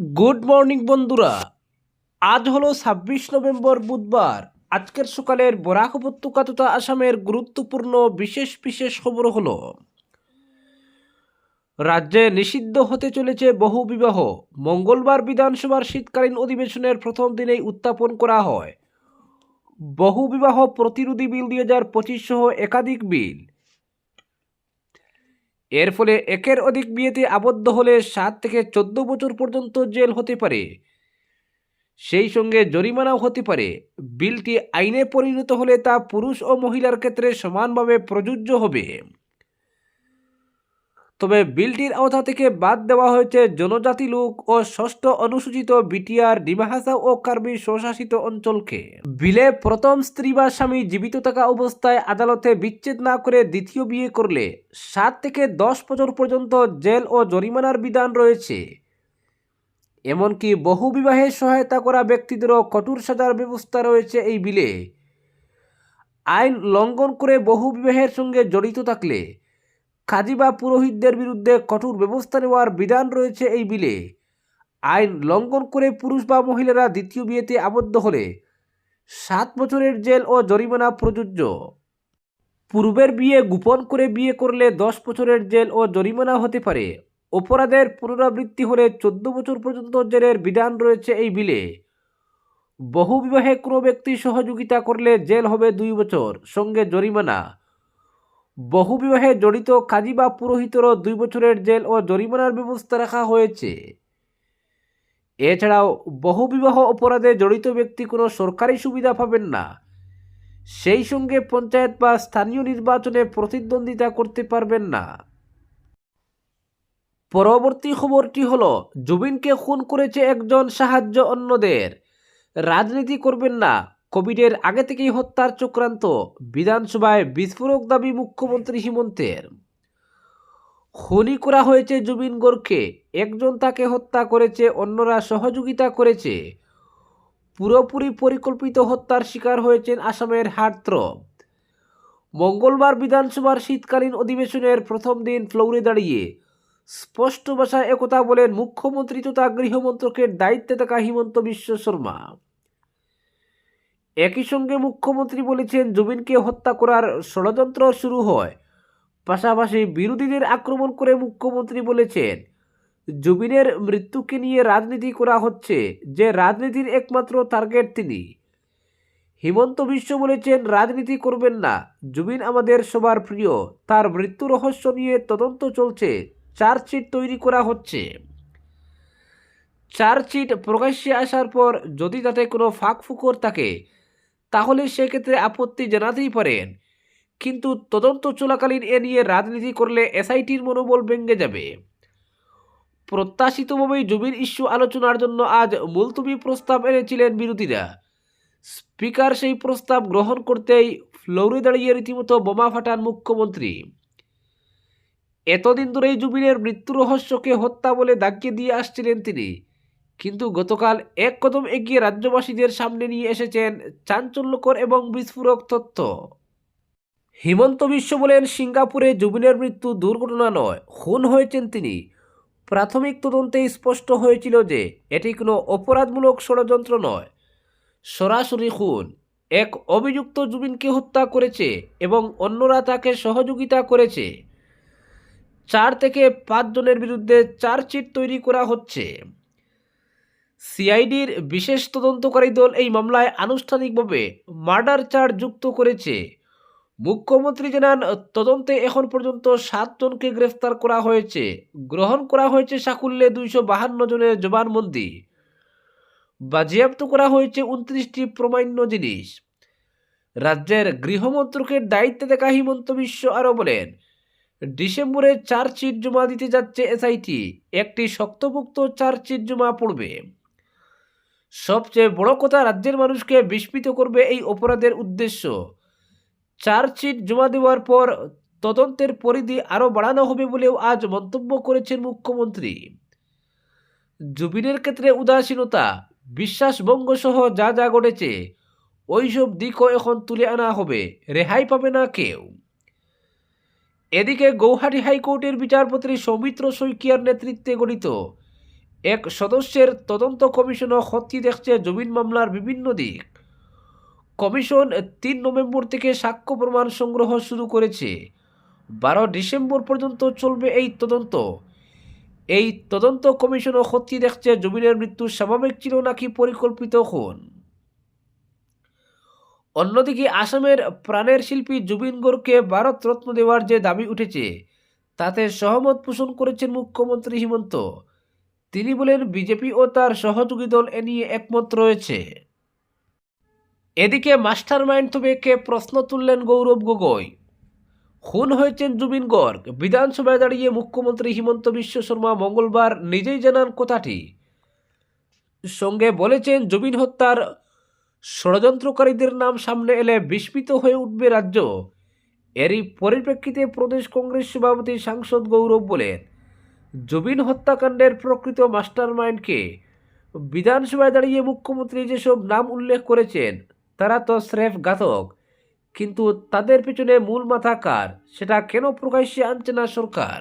Good morning বন্ধুরা। আজ হলো ছাব্বিশ নভেম্বর বুধবার। আজকের সকালের বরাক উপত্যকা তথা আসামের গুরুত্বপূর্ণ বিশেষ বিশেষ খবর হলো, রাজ্যে নিষিদ্ধ হতে চলেছে বহু বিবাহ। মঙ্গলবার বিধানসভার শীতকালীন অধিবেশনের প্রথম দিনেই উত্থাপন করা হয়। বহু বিবাহ প্রতিরোধী বিল দুই হাজার পঁচিশ সহ একাধিক বিল। এর ফলে একের অধিক বিয়েতে আবদ্ধ হলে সাত থেকে চোদ্দ বছর পর্যন্ত জেল হতে পারে। সেই সঙ্গে জরিমানাও হতে পারে। বিলটি আইনে পরিণত হলে তা পুরুষ ও মহিলার ক্ষেত্রে সমানভাবে প্রযোজ্য হবে। তবে বিলটির আওতা থেকে বাদ দেওয়া হয়েছে জনজাতি লোক ও ষষ্ঠ অনুসূচিত বিটিআর, ডিমাহাসা ও কার্বি স্বশাসিত অঞ্চলকে। বিলে প্রথম স্ত্রী বা স্বামী জীবিত থাকা অবস্থায় আদালতে বিচ্ছেদ না করে দ্বিতীয় বিয়ে করলে সাত থেকে দশ বছর পর্যন্ত জেল ও জরিমানার বিধান রয়েছে। এমনকি বহু বিবাহে সহায়তা করা ব্যক্তিদেরও কঠোর সাজার ব্যবস্থা রয়েছে এই বিলে। আইন লঙ্ঘন করে বহু বিবাহের সঙ্গে জড়িত থাকলে কাজী বা পুরোহিতদের বিরুদ্ধে কঠোর ব্যবস্থা নেওয়ার বিধান রয়েছে এই বিলে। আইন লঙ্ঘন করে পুরুষ বা মহিলারা দ্বিতীয় বিয়েতে আবদ্ধ হলে সাত বছরের জেল ও জরিমানা প্রযোজ্য। পূর্বের বিয়ে গোপন করে বিয়ে করলে দশ বছরের জেল ও জরিমানা হতে পারে। অপরাধের পুনরাবৃত্তি হলে চোদ্দ বছর পর্যন্ত জেলের বিধান রয়েছে এই বিলে। বহু বিবাহে কোনো ব্যক্তি সহযোগিতা করলে জেল হবে দুই বছর, সঙ্গে জরিমানা। বহু বিবাহে জড়িত কাজী বা পুরোহিতেরও দুই বছরের জেল ও জরিমানার ব্যবস্থা রাখা হয়েছে। এছাড়াও বহু বিবাহ অপরাধে জড়িত ব্যক্তি কোনো সরকারি সুবিধা পাবেন না। সেই সঙ্গে পঞ্চায়েত বা স্থানীয় নির্বাচনে প্রতিদ্বন্দ্বিতা করতে পারবেন না। পরবর্তী খবরটি হল, জুবিনকে খুন করেছে একজন সাহায্য অন্যদের। রাজনীতি করবেন না কোভিডের আগে থেকেই হত্যার চক্রান্ত। বিধানসভায় বিস্ফোরক দাবি মুখ্যমন্ত্রী হিমন্তের। খুনি করা হয়েছে জুবিন গোরকে একজন তাকে হত্যা করেছে, অন্যরা সহযোগিতা করেছে। পুরোপুরি পরিকল্পিত হত্যার শিকার হয়েছেন আসামের হার্টথ্রব মঙ্গলবার বিধানসভার শীতকালীন অধিবেশনের প্রথম দিন ফ্লোরে দাঁড়িয়ে স্পষ্ট ভাষায় একথা বলেন মুখ্যমন্ত্রী তথা গৃহমন্ত্রকের দায়িত্বে থাকা হিমন্ত বিশ্ব শর্মা। একই সঙ্গে মুখ্যমন্ত্রী বলেছেন, জুবিনকে হত্যা করার ষড়যন্ত্র শুরু হয়। পাশাপাশি বিরোধীদের আক্রমণ করে মুখ্যমন্ত্রী বলেছেন, জুবিনের মৃত্যুকে নিয়ে রাজনীতি করা হচ্ছে, যে রাজনীতির একমাত্র টার্গেট তিনি। হিমন্ত বিশ্ব বলেছেন, রাজনীতি করবেন না, জুবিন আমাদের সবার প্রিয়, তার মৃত্যু রহস্য নিয়ে তদন্ত চলছে, চার্জশিট তৈরি করা হচ্ছে। চার্জশিট প্রকাশ্যে আসার পর যদি তাতে কোনো ফাঁক ফুকর থাকে তাহলে সেক্ষেত্রে আপত্তি জানাতেই পারেন। কিন্তু তদন্ত চলাকালীন এ নিয়ে রাজনীতি করলে এসআইটির মনোবল ভেঙে যাবে। প্রত্যাশিতভাবেই জমির ইস্যু আলোচনার জন্য আজ মুলতুবি প্রস্তাব এনেছিলেন বিরোধীরা। স্পিকার সেই প্রস্তাব গ্রহণ করতেই ফ্লোরে দাঁড়িয়ে রীতিমতো বোমা ফাটান মুখ্যমন্ত্রী। এতদিন ধরেই জুবিনের মৃত্যু রহস্যকে হত্যা বলে দাগিয়ে দিয়ে আসছিলেন তিনি। কিন্তু গতকাল এক কদম এগিয়ে রাজ্যবাসীদের সামনে নিয়ে এসেছেন চাঞ্চল্যকর এবং বিস্ফোরক তথ্য। হিমন্ত বিশ্ব বলেন, সিঙ্গাপুরে জুবিনের মৃত্যু দুর্ঘটনা নয়, খুন হয়েছেন তিনি। প্রাথমিক তদন্তেই স্পষ্ট হয়েছিল যে, এটি কোনো অপরাধমূলক ষড়যন্ত্র নয়। সরাসরি খুন, এক অভিযুক্ত জুবিনকে হত্যা করেছে এবং অন্যরা তাকে সহযোগিতা করেছে। চার থেকে পাঁচজনের বিরুদ্ধে চার্জশিট তৈরি করা হচ্ছে। সিআইডির বিশেষ তদন্তকারী দল এই মামলায় আনুষ্ঠানিকভাবে মার্ডার চার্জ যুক্ত করেছে। মুখ্যমন্ত্রী জানান, তদন্তে এখন পর্যন্ত সাতজনকে গ্রেফতার করা হয়েছে। গ্রহণ করা হয়েছে সাকুল্যে দুইশো বাহান্ন জনের জবানবন্দি। বাজেয়াপ্ত করা হয়েছে উনত্রিশটি প্রমাণ্য জিনিস। রাজ্যের গৃহমন্ত্রকের দায়িত্বে দেখা হিমন্ত বিশ্ব আরও বলেন, ডিসেম্বরে চার্জশিট জমা দিতে যাচ্ছে এসআইটি, একটি শক্তপোক্ত চার্জশিট জমা পড়বে। সবচেয়ে বড় কথা রাজ্যের মানুষকে বিস্মিত করবে এই অপরাধের উদ্দেশ্য। চার্জশিট জমা দেওয়ার পর তদন্তের পরিধি আরও বাড়ানো হবে বলেও আজ মন্তব্য করেছেন মুখ্যমন্ত্রী। জুবিনের ক্ষেত্রে উদাসীনতা বিশ্বাসভঙ্গ সহ যা যা ঘটেছে, ওইসব দিকও এখন তুলে আনা হবে, রেহাই পাবে না কেউ। এদিকে গৌহাটি হাইকোর্টের বিচারপতি সৌমিত্র শৈকিয়ার নেতৃত্বে গঠিত এক সদস্যের তদন্ত কমিশনও খতিয়ে দেখছে জমিন মামলার বিভিন্ন দিক। কমিশন তিন নভেম্বর থেকে সাক্ষ্য প্রমাণ সংগ্রহ শুরু করেছে। বারো ডিসেম্বর পর্যন্ত চলবে এই তদন্ত। এই তদন্ত কমিশনও খতিয়ে দেখছে জমিনের মৃত্যু স্বাভাবিক ছিল নাকি পরিকল্পিত খুন। অন্যদিকে আসামের প্রাণের শিল্পী জুবিন গৌরকে ভারত রত্ন দেওয়ার যে দাবি উঠেছে, তাতে সহমত পোষণ করেছেন মুখ্যমন্ত্রী হিমন্ত। তিনি বলেন, বিজেপি ও তার সহযোগী দল এ নিয়ে একমত রয়েছে। এদিকে মাস্টার মাইন্ড তবে কে প্রশ্ন তুললেন গৌরব গগৈ। খুন হয়েছেন জুবিন গর্গ। বিধানসভায় দাঁড়িয়ে মুখ্যমন্ত্রী হিমন্ত বিশ্ব শর্মা মঙ্গলবার নিজেই জানান কথাটি। সঙ্গে বলেছেন, জুবিন হত্যার ষড়যন্ত্রকারীদের নাম সামনে এলে বিস্মিত হয়ে উঠবে রাজ্য। এরই পরিপ্রেক্ষিতে প্রদেশ কংগ্রেস সভাপতি সাংসদ গৌরব বলেন জুবিন হত্যাকাণ্ডের প্রকৃত মাস্টার মাইন্ডকে বিধানসভায় দাঁড়িয়ে মুখ্যমন্ত্রী যেসব নাম উল্লেখ করেছেন, তারা তো স্রেফ ঘাতক। কিন্তু তাদের পিছনে মূল মাথা কার, সেটা কেন প্রকাশ্যে আনছে না সরকার?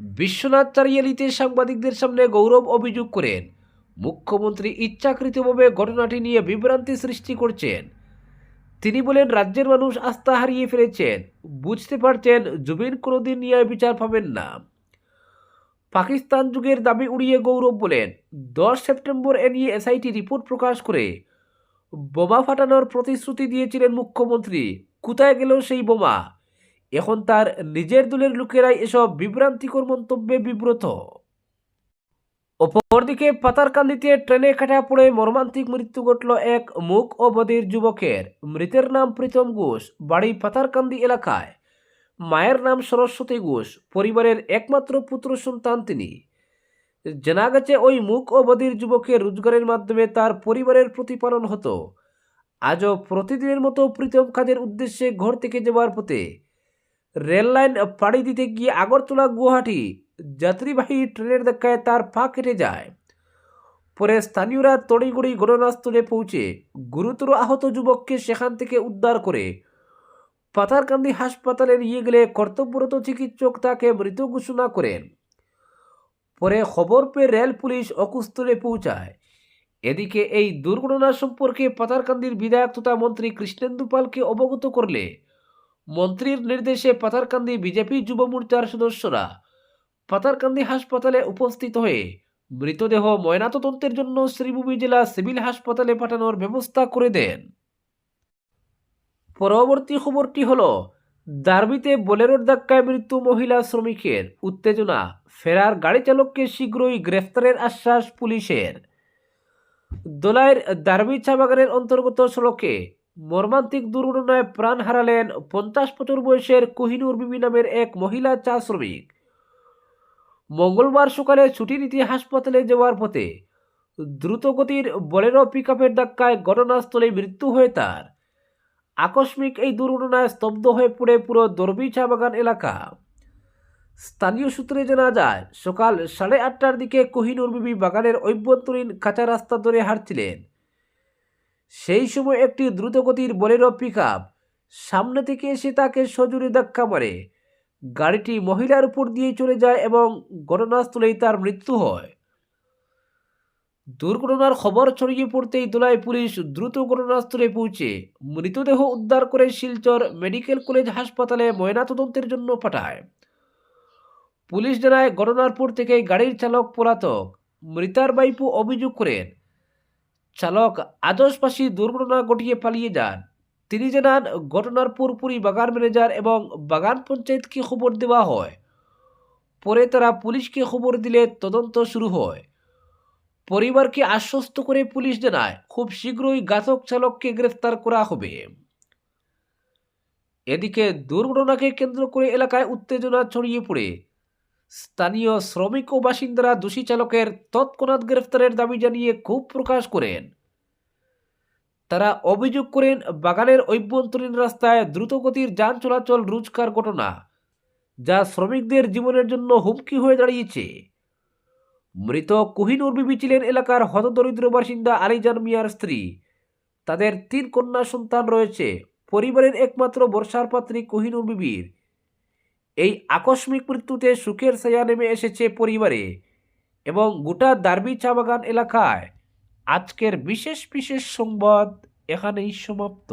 বিশ্বনাথ চারিয়ালিতে সাংবাদিকদের সামনে গৌরব অভিযোগ করেন, মুখ্যমন্ত্রী ইচ্ছাকৃতভাবে ঘটনাটি নিয়ে বিভ্রান্তি সৃষ্টি করছেন। তিনি বলেন, রাজ্যের মানুষ আস্থা হারিয়ে ফেলেছেন, বুঝতে পারছেন জুবিন কোনোদিন ন্যায় বিচার পাবেন না। পাকিস্তান যুগের দাবি উড়িয়ে গৌরব বলেন। দশ সেপ্টেম্বর এ নিয়ে এসআইটি রিপোর্ট প্রকাশ করে বোমা ফাটানোর প্রতিশ্রুতি দিয়েছিলেন মুখ্যমন্ত্রী। কোথায় গেল সেই বোমা? এখন তার নিজের দলের লোকেরাই এসব বিভ্রান্তিকর মন্তব্যে বিব্রত। অপরদিকে পাতারকান্দিতে ট্রেনে কাটা পড়ে মর্মান্তিক মৃত্যু ঘটল এক মুখ ও বধির যুবকের। মৃতের নাম প্রীতম ঘোষ, বাড়ি পাতারকান্দি এলাকায়। মায়ের নাম সরস্বতী ঘোষ, পরিবারের একমাত্র পুত্র সন্তান তিনি। জানা গেছে ওই মুখ ও বধির যুবকের রোজগারের মাধ্যমে তার পরিবারের প্রতিপালন হতো। আজও প্রতিদিনের মতো প্রীতম কাজের উদ্দেশ্যে ঘর থেকে যাওয়ার পথে রেল লাইন পাড়ি দিতে গিয়ে আগরতলা গুয়াহাটি যাত্রীবাহী ট্রেনের ধাক্কায় তার পা কেটে যায়। পরে স্থানীয়রা তড়িগড়ি ঘটনাস্থলে পৌঁছে গুরুতর আহত যুবককে সেখান থেকে উদ্ধার করে পাতারকান্দি হাসপাতালে নিয়ে গেলে কর্তব্যরত চিকিৎসক তাকে মৃত ঘোষণা করেন। পরে খবর পেয়ে রেল পুলিশ অকুস্থলে পৌঁছায়। এদিকে এই দুর্ঘটনা সম্পর্কে পাতারকান্দির বিধায়ক তথা মন্ত্রী কৃষ্ণেন্দু পালকে অবগত করলে মন্ত্রীর নির্দেশে পাতারকান্দি বিজেপি যুব মোর্চার সদস্যরা পাতারকান্দি হাসপাতালে উপস্থিত হয়ে মৃতদেহ ময়নাতদন্তের জন্য শ্রীভূমি জেলা সিভিল হাসপাতালে পাঠানোর ব্যবস্থা করে দেন। পরবর্তী খবরটি হল, দার্বিতে বোলেরোর ধাক্কায় মৃত্যু মহিলা শ্রমিকের। উত্তেজনা, ফেরার গাড়ি চালককে শীঘ্রই গ্রেফতারের আশ্বাস পুলিশের। দোলাইয়ের দার্বি চা বাগানের অন্তর্গত সড়কে মর্মান্তিক দুর্ঘটনায় প্রাণ হারালেন পঞ্চাশ বছর বয়সের কোহিনুর বিবি নামের এক মহিলা চা শ্রমিক। মঙ্গলবার সকালে ছুটি নিতে হাসপাতালে যাওয়ার পথে দ্রুতগতির বলেরো পিক আপের ধাক্কায় ঘটনাস্থলে মৃত্যু হয় তার। আকস্মিক এই দুর্ঘটনায় স্তব্ধ হয়ে পড়ে পুরো দরবি চা বাগান এলাকা। স্থানীয় সূত্রে জানা যায়, সকাল সাড়ে আটটার দিকে কোহিনুর বিবি বাগানের অভ্যন্তরীণ কাঁচা রাস্তা ধরে হাঁটছিলেন। সেই সময় একটি দ্রুতগতির বলেরো পিক সামনে থেকে এসে তাকে সজোরে ধাক্কা মারে। গাড়িটি মহিলার উপর দিয়ে চলে যায় এবং ঘটনাস্থলেই তার মৃত্যু হয়। দুর্ঘটনার খবর ছড়িয়ে পড়তেই দোলাই পুলিশ দ্রুত ঘটনাস্থলে পৌঁছে। মৃতদেহ উদ্ধার করে শিলচর মেডিকেল কলেজ হাসপাতালে ময়নাতদন্তের জন্য পাঠায়। পুলিশ জানায়, ঘটনার পর থেকে গাড়ির চালক পলাতক। মৃতার বাইপু অভিযোগ করেন, চালক আদর্শবাসী দুর্ঘটনা ঘটিয়ে পালিয়ে যান। তিনি জানান, ঘটনার পুরোপুরি বাগান ম্যানেজার এবং বাগান পঞ্চায়েতকে খবর দেওয়া হয়। পরে তারা পুলিশকে খবর দিলে তদন্ত শুরু হয়। পরিবারকে আশ্বস্ত করে পুলিশ জানায়, খুব শীঘ্রই ঘাতক চালককে গ্রেফতার করা হবে। এদিকে দুর্ঘটনাকে কেন্দ্র করে এলাকায় উত্তেজনা ছড়িয়ে পড়ে। স্থানীয় শ্রমিক ও বাসিন্দারা দোষী চালকের তৎক্ষণাৎ গ্রেফতারের দাবি জানিয়ে ক্ষোভ প্রকাশ করেন। তারা অভিযোগ করেন, বাগানের অভ্যন্তরীণ রাস্তায় দ্রুতগতির যান চলাচল রোজকার ঘটনা, যা শ্রমিকদের জীবনের জন্য হুমকি হয়ে দাঁড়িয়েছে। মৃত কোহিনুর বিবি ছিলেন এলাকার হতদরিদ্র বাসিন্দা আলিজান মিয়ার স্ত্রী। তাদের তিন কন্যা সন্তান রয়েছে, পরিবারের একমাত্র বর্ষার পাত্রী কোহিনুর বিবির। এই আকস্মিক মৃত্যুতে সুখের ছায়া নেমে এসেছে পরিবারে এবং গোটা দার্বি চা বাগান এলাকায়। আজকের বিশেষ বিশেষ সংবাদ এখানেই সমাপ্ত।